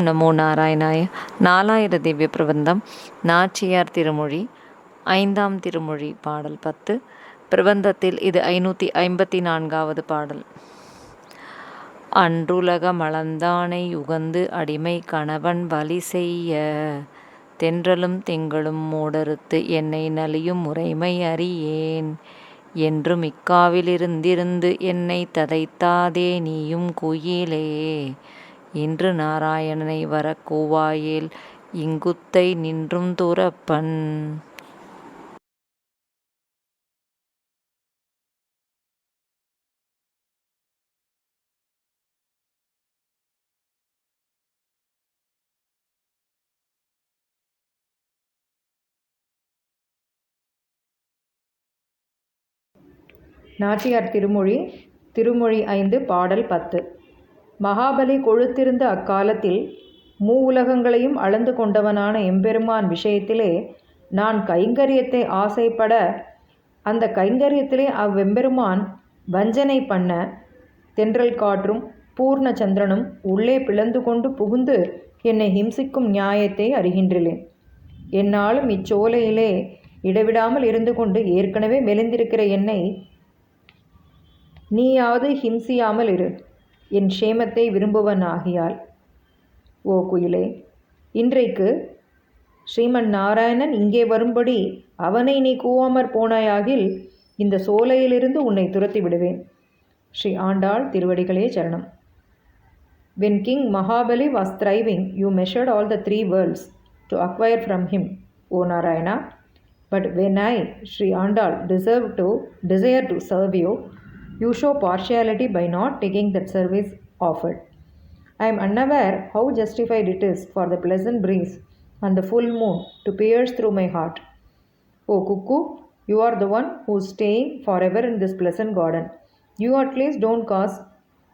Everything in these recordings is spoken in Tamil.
நமோ நாராயணாய. நாலாயிர திவ்ய பிரபந்தம். நாச்சியார் திருமொழி. ஐந்தாம் திருமொழி பாடல் பத்து. பிரபந்தத்தில் இது ஐநூற்றி ஐம்பத்தி நான்காவது பாடல். அன்றுலக மலந்தானை உகந்து அடிமை கணவன் வலி செய்ய. தென்றலும் திங்களும் மூடறுத்து என்னை நலியும் முறைமை அறியேன். என்று மிக்காவிலிருந்திருந்து என்னை ததைத்தாதே நீயும் குயிலே. இன்று நாராயணனை வர கூவாயேல் இங்குத்தை நின்றும் துறப்பன். நாச்சியார் திருமொழி திருமொழி ஐந்து பாடல் பத்து. மகாபலி கொழுத்திருந்த அக்காலத்தில் மூ உலகங்களையும் அளந்து கொண்டவனான எம்பெருமான் விஷயத்திலே நான் கைங்கரியத்தை ஆசைப்பட அந்த கைங்கரியத்திலே அவ்வெம்பெருமான் வஞ்சனை பண்ண தென்றல் காற்றும் பூர்ண சந்திரனும் உள்ளே பிளந்து கொண்டு புகுந்து என்னை ஹிம்சிக்கும் நியாயத்தை அறிகின்றேன். என்னாலும் இச்சோலையிலே இடைவிடாமல் இருந்து கொண்டு ஏற்கனவே மெலிந்திருக்கிற என்னை நீயாவது ஹிம்சியாமல் இரு. என் க்ஷேமத்தை விரும்புவன் ஆகியால் ஓ குயிலே இன்றைக்கு ஸ்ரீமன் நாராயணன் இங்கே வரும்படி அவனை நீ கூவாமற் போனாயாகில் இந்த சோலையிலிருந்து உன்னை துரத்தி விடுவேன். ஸ்ரீ ஆண்டாள் திருவடிகளே சரணம். When king Mahabali was thriving you measured all the three worlds to acquire from him O Narayana but when I Sri Andal deserve to desire to serve you you show partiality by not taking that service offered. I am unaware how justified it is for the pleasant breeze and the full moon to pierce through my heart. O cuckoo, you are the one who is staying forever in this pleasant garden. You at least don't cause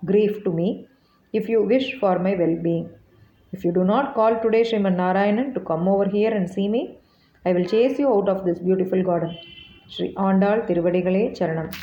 grief to me if you wish for my well being. If you do not call today Sriman Narayanan to come over here and see me, I will chase you out of this beautiful garden. Sri Andal Tiruvadigalé Charanam.